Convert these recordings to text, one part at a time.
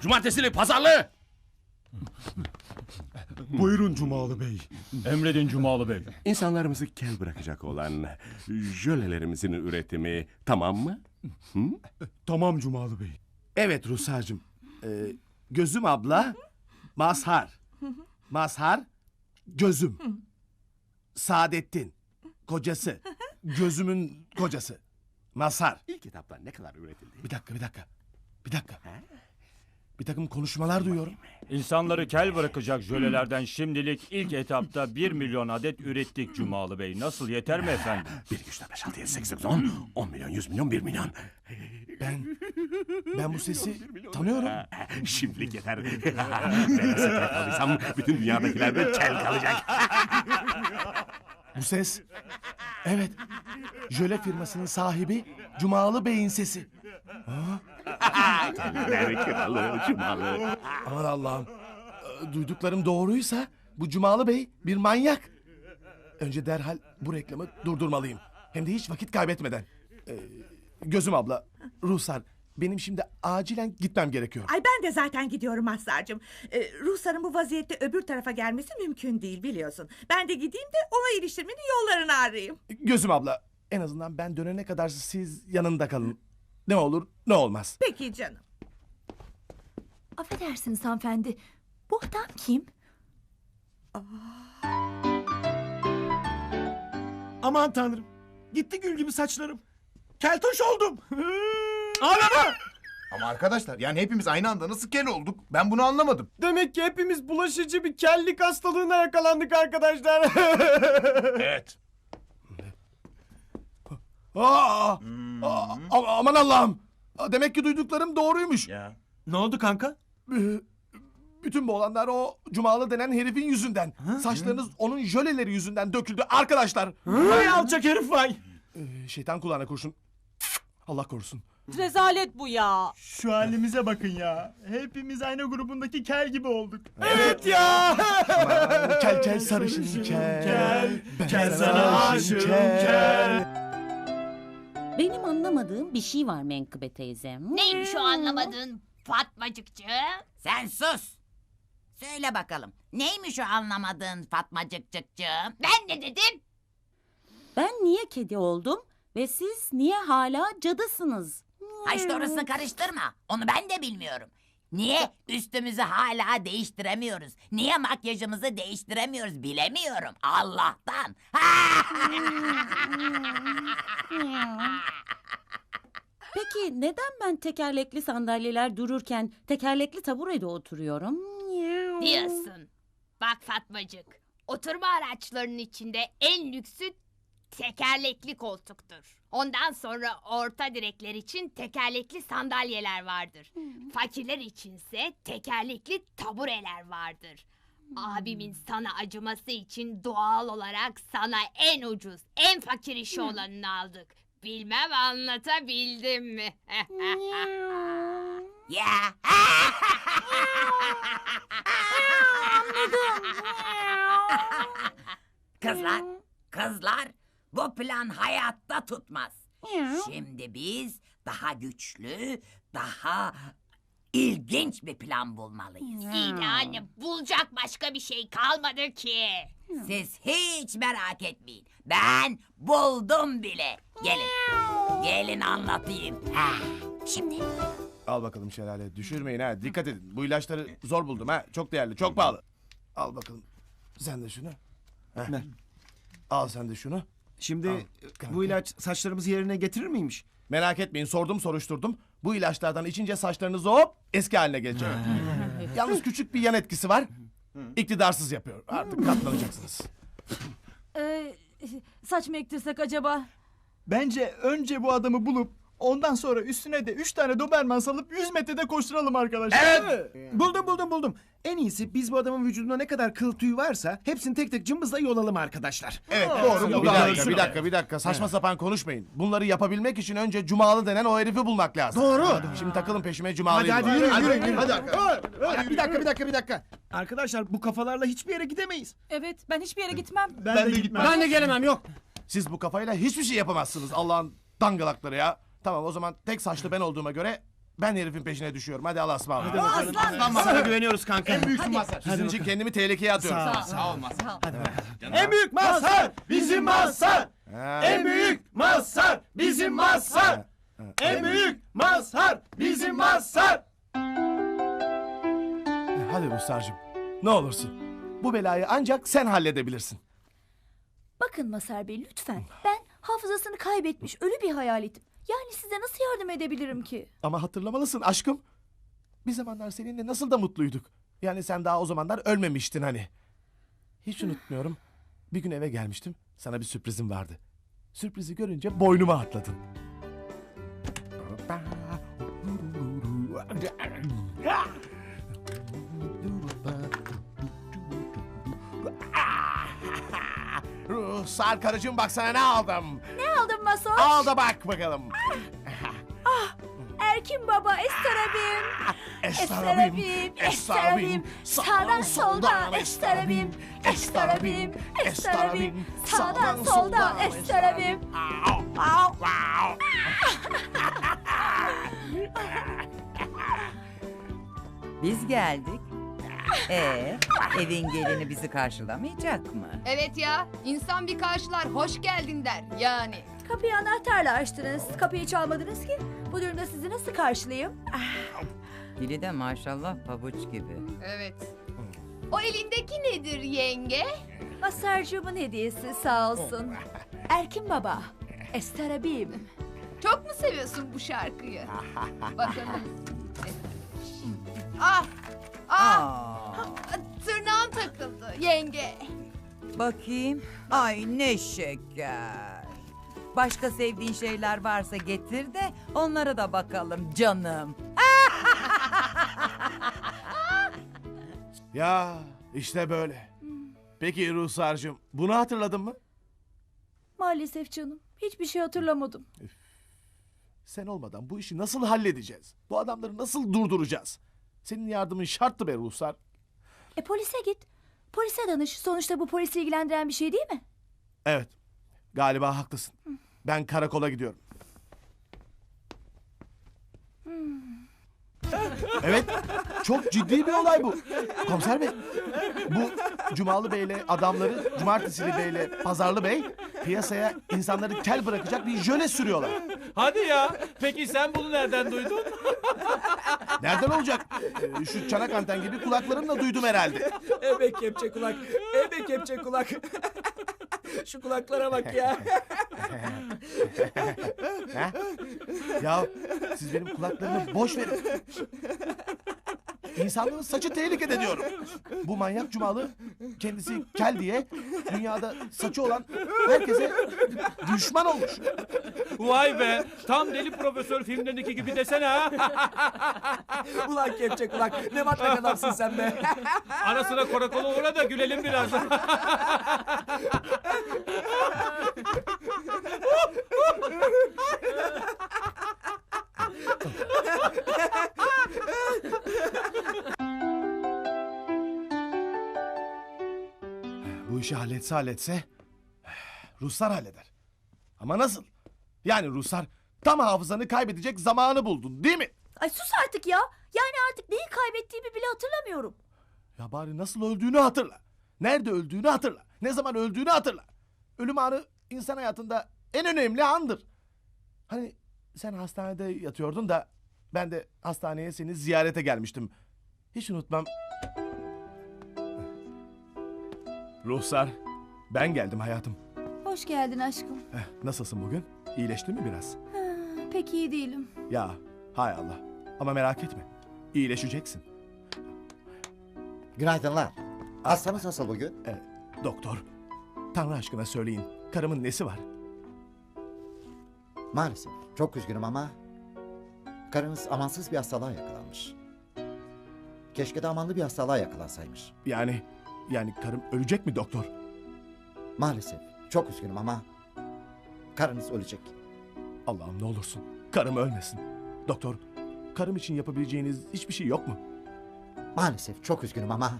Cumartesili pazarlı. Buyurun Cumalı Bey. Emredin Cumalı Bey. İnsanlarımızı kel bırakacak olan jölelerimizin üretimi tamam mı? Tamam Cumalı Bey. Evet Ruhsar'cığım. Ee, gözüm abla, mazhar. Mazhar, gözüm. Saadettin, kocası. Gözümün kocası. Mazhar. İlk kitaplar ne kadar üretildi? Bir dakika, bir dakika. Bir dakika. Bir takım konuşmalar duyuyorum. İnsanları kel bırakacak jölelerden şimdilik ilk etapta 1 milyon adet ürettik Cumalı Bey. Nasıl yeter mi efendim? 1, 2, 3, 4, 5, 6, 7, 8, 9, 10, 10 milyon, 100 milyon, 1 milyon. Ben, ben bu sesi tanıyorum. Şimdilik yeter. ben nasıl kel kalırsam bütün dünyadakiler de kel kalacak. Bu ses. Evet. Jöle firmasının sahibi Cumalı Bey'in sesi. Keller kralı, cumalı. Aman Allah'ım. Ee, Duyduklarım doğruysa bu Cumalı Bey bir manyak. Önce derhal bu reklamı durdurmalıyım. Hem de hiç vakit kaybetmeden. Ee, gözüm abla, Ruhsar benim şimdi acilen gitmem gerekiyor. Ay ben de zaten gidiyorum Mazhar'cığım. Ee, Ruhsar'ın bu vaziyette öbür tarafa gelmesi mümkün değil biliyorsun. Ben de gideyim de ona iliştirmenin yollarını arayayım. Gözüm abla en azından ben dönene kadar siz yanında kalın. Ne olur ne olmaz. Peki canım. Affedersiniz hanımefendi. Bu adam kim? Aman tanrım. Gitti gül gibi saçlarım. Keltoş oldum. Ağlama. Ama arkadaşlar yani hepimiz aynı anda nasıl kel olduk? Ben bunu anlamadım. Demek ki hepimiz bulaşıcı bir kellik hastalığına yakalandık arkadaşlar. Evet. Aa, aa, a- aman Allah'ım. Demek ki duyduklarım doğruymuş. ne oldu kanka? Ee, Bütün bu olanlar o Cumalı denen herifin yüzünden. Saçlarınız onun jöleleri yüzünden döküldü arkadaşlar. Vay alçak herif vay. Ee, şeytan kulağına kurşun. Allah korusun. Rezalet bu ya. Şu halimize bakın ya. Hepimiz aynı grubundaki kel gibi olduk. Evet ya. Kel kel sarışın kel. kel. Ben Kel sana aşığım kel. Benim anlamadığım bir şey var Menkıbe teyzem. Neymiş o anlamadığın Fatmacıkçı? Sen sus. Söyle bakalım. Neymiş o anlamadığın Fatmacıkcıkcığım? Ben ne dedim? Ben niye kedi oldum ve siz niye hala cadısınız? Ha işte orasını karıştırma. Onu ben de bilmiyorum. Niye üstümüzü hala değiştiremiyoruz? Niye makyajımızı değiştiremiyoruz bilemiyorum. Allah'tan. Peki neden ben tekerlekli sandalyeler dururken tekerlekli taburede oturuyorum? Diyorsun. Bak Fatmacık. Oturma araçlarının içinde en lüksü tekerlekli koltuktur. Ondan sonra orta direkler için tekerlekli sandalyeler vardır. Fakirler içinse tekerlekli tabureler vardır. Abimin sana acıması için doğal olarak sana en ucuz, en fakir işi olanını aldık. Bilmem anlatabildim mi? ya. kızlar, kızlar bu plan hayatta tutmaz. Şimdi biz daha güçlü, daha ilginç bir plan bulmalıyız. İyi de anne bulacak başka bir şey kalmadı ki. Siz hiç merak etmeyin. Ben buldum bile. Gelin. Gelin anlatayım. Ha, şimdi. Al bakalım şelale. Düşürmeyin ha. Dikkat edin. Bu ilaçları zor buldum ha. Çok değerli, çok pahalı. Al bakalım. Sen de şunu. Heh. Al sen de şunu. Şimdi Al, e, bu ilaç saçlarımızı yerine getirir miymiş? Merak etmeyin sordum soruşturdum. Bu ilaçlardan içince saçlarınız hop eski haline gelecek. Yalnız küçük bir yan etkisi var. İktidarsız yapıyor. Artık katlanacaksınız. Ee, saç mı ektirsek acaba? Bence önce bu adamı bulup Ondan sonra üstüne de 3 tane Doberman salıp 100 metrede koşturalım arkadaşlar. Evet. Buldum buldum buldum. En iyisi biz bu adamın vücudunda ne kadar kıl tüy varsa hepsini tek tek cımbızla yolalım arkadaşlar. Evet doğru. Bir bu da dakika, bir dakika, bir dakika. Saçma sapan konuşmayın. Bunları yapabilmek için önce Cumalı denen o herifi bulmak lazım. Doğru. Şimdi takılın peşime Cumalı'yı Hadi hadi yürü Hadi, yürü yürü. hadi arkadaşlar. Bir dakika bir dakika bir dakika. Arkadaşlar bu kafalarla hiçbir yere gidemeyiz. Evet ben hiçbir yere gitmem. Ben, de gitmem. Ben de gelemem yok. Siz bu kafayla hiçbir şey yapamazsınız Allah'ın dangalakları ya. Tamam o zaman tek saçlı ben olduğuma göre ben herifin peşine düşüyorum. Hadi Allah'a ısmarladık. Aslan Sana güveniyoruz kanka. En büyüksün Mazhar. Sizin için kendimi tehlikeye atıyorum. Sağ ol Mazhar. En büyük Mazhar bizim Mazhar. Ha. En büyük Mazhar bizim Mazhar. En büyük Mazhar bizim Mazhar. Hadi Ruslarcığım ne olursun. Bu belayı ancak sen halledebilirsin. Bakın Masar Bey lütfen. Ben hafızasını kaybetmiş ölü bir hayaletim. Yani size nasıl yardım edebilirim ki? Ama hatırlamalısın aşkım. Bir zamanlar seninle nasıl da mutluyduk. Yani sen daha o zamanlar ölmemiştin hani. Hiç unutmuyorum. Bir gün eve gelmiştim. Sana bir sürprizim vardı. Sürprizi görünce boynuma atladın. Ruhsar karıcığım baksana ne aldım. Aldın Masoş? Al da bak bakalım. Erkin Baba Estarabim. Estarabim, Estarabim. Sağdan soldan Estarabim. Estarabim. Estarabim. Sağdan soldan Estarabim. Biz geldik. Ee, evin gelini bizi karşılamayacak mı? Evet ya insan bir karşılar hoş geldin der yani. Kapıyı anahtarla açtınız. Kapıyı çalmadınız ki. Bu durumda sizi nasıl karşılayayım? Dili de maşallah pabuç gibi. Evet. O elindeki nedir yenge? Masarcığımın hediyesi sağ olsun. Erkin Baba. Estarabim. Çok mu seviyorsun bu şarkıyı? Bakalım. Ah! Ah! Aa, Tırnağım takıldı yenge. bakayım. Ay ne şeker. Başka sevdiğin şeyler varsa getir de onlara da bakalım canım. Ya işte böyle. Peki Ruhsar'cığım bunu hatırladın mı? Maalesef canım. Hiçbir şey hatırlamadım. Sen olmadan bu işi nasıl halledeceğiz? Bu adamları nasıl durduracağız? Senin yardımın şarttı be Ruhsar. E polise git. Polise danış. Sonuçta bu polisi ilgilendiren bir şey değil mi? Evet galiba haklısın. Ben karakola gidiyorum. Evet, çok ciddi bir olay bu. Komiser bey, bu Cumalı Bey'le adamları, Cumartesili Bey'le Pazarlı Bey piyasaya insanları kel bırakacak bir jöle sürüyorlar. Hadi ya. Peki sen bunu nereden duydun? Nereden olacak? Ee, şu çanak anten gibi kulaklarımla duydum herhalde. Ebe kepçe kulak. Ebe kepçe kulak. Şu kulaklara bak ya. Ha? Ya siz benim kulaklarımı boş verin. İnsanlığın saçı tehlikede diyorum. Bu manyak cumalı kendisi kel diye dünyada saçı olan herkese düşman olmuş. Vay be. Tam deli profesör filmlerindeki gibi desene ha. Ulan kepçe kulak. Ne matlak adamsın sen be. Ara sıra karakola uğra da gülelim biraz. Bu işi halletse halletse Ruslar halleder. Ama nasıl? Yani Ruslar tam hafızanı kaybedecek zamanı buldun değil mi? Ay sus artık ya. Yani artık neyi kaybettiğimi bile hatırlamıyorum. Ya bari nasıl öldüğünü hatırla. Nerede öldüğünü hatırla. Ne zaman öldüğünü hatırla. Ölüm anı insan hayatında en önemli andır. Hani sen hastanede yatıyordun da ben de hastaneye seni ziyarete gelmiştim. Hiç unutmam. Ruhsar, ben geldim hayatım. Hoş geldin aşkım. Eh, nasılsın bugün? İyileştin mi biraz? Ha, pek iyi değilim. Ya, hay Allah. Ama merak etme. İyileşeceksin. Günaydınlar. Hastamız nasıl bugün? Eh, doktor, Tanrı aşkına söyleyin. Karımın nesi var? Maalesef Çok üzgünüm ama karınız amansız bir hastalığa yakalanmış. Keşke de amanlı bir hastalığa yakalansaymış. Yani yani karım ölecek mi doktor? Maalesef çok üzgünüm ama karınız ölecek. Allah'ım ne olursun karım ölmesin. Doktor karım için yapabileceğiniz hiçbir şey yok mu? Maalesef çok üzgünüm ama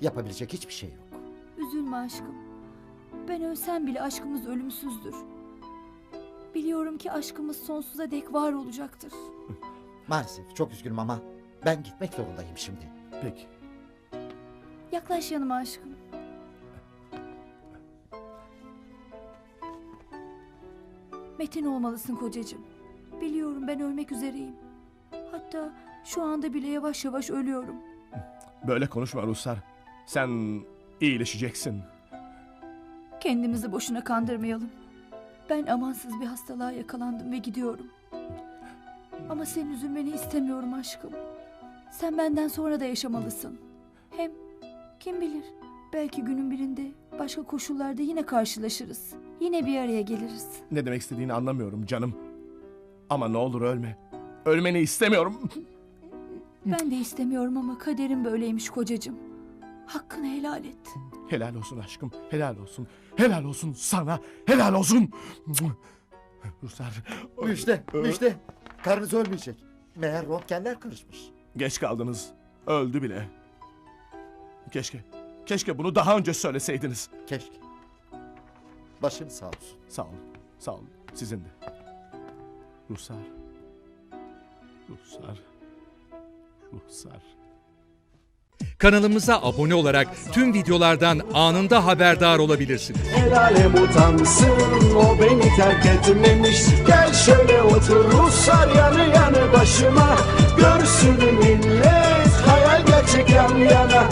yapabilecek hiçbir şey yok. Üzülme aşkım. Ben ölsem bile aşkımız ölümsüzdür. Biliyorum ki aşkımız sonsuza dek var olacaktır. Maalesef çok üzgünüm ama ben gitmek zorundayım şimdi. Peki. Yaklaş yanıma aşkım. Metin olmalısın kocacığım. Biliyorum ben ölmek üzereyim. Hatta şu anda bile yavaş yavaş ölüyorum. Böyle konuşma Ruslar. Sen iyileşeceksin. Kendimizi boşuna kandırmayalım. Ben amansız bir hastalığa yakalandım ve gidiyorum. Ama senin üzülmeni istemiyorum aşkım. Sen benden sonra da yaşamalısın. Hem kim bilir belki günün birinde başka koşullarda yine karşılaşırız. Yine bir araya geliriz. Ne demek istediğini anlamıyorum canım. Ama ne olur ölme. Ölmeni istemiyorum. Ben de istemiyorum ama kaderim böyleymiş kocacığım. Hakkını helal et. Helal olsun aşkım. Helal olsun. Helal olsun sana. Helal olsun. Ruslar. Müjde, müjde. Karınız ölmeyecek. Meğer röntgenler karışmış. Geç kaldınız. Öldü bile. Keşke. Keşke bunu daha önce söyleseydiniz. Keşke. Başın sağ olsun. Sağ olun. Sağ olun. Sizin de. Ruslar. Ruslar. Ruslar. Kanalımıza abone olarak tüm videolardan anında haberdar olabilirsiniz. El alem utansın o beni terk etmemiş Gel şöyle otur Ruslar yanı yanı başıma Görsün millet hayal gerçek yan yana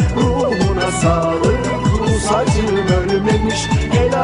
sağlık Rus acım ölmemiş El alem-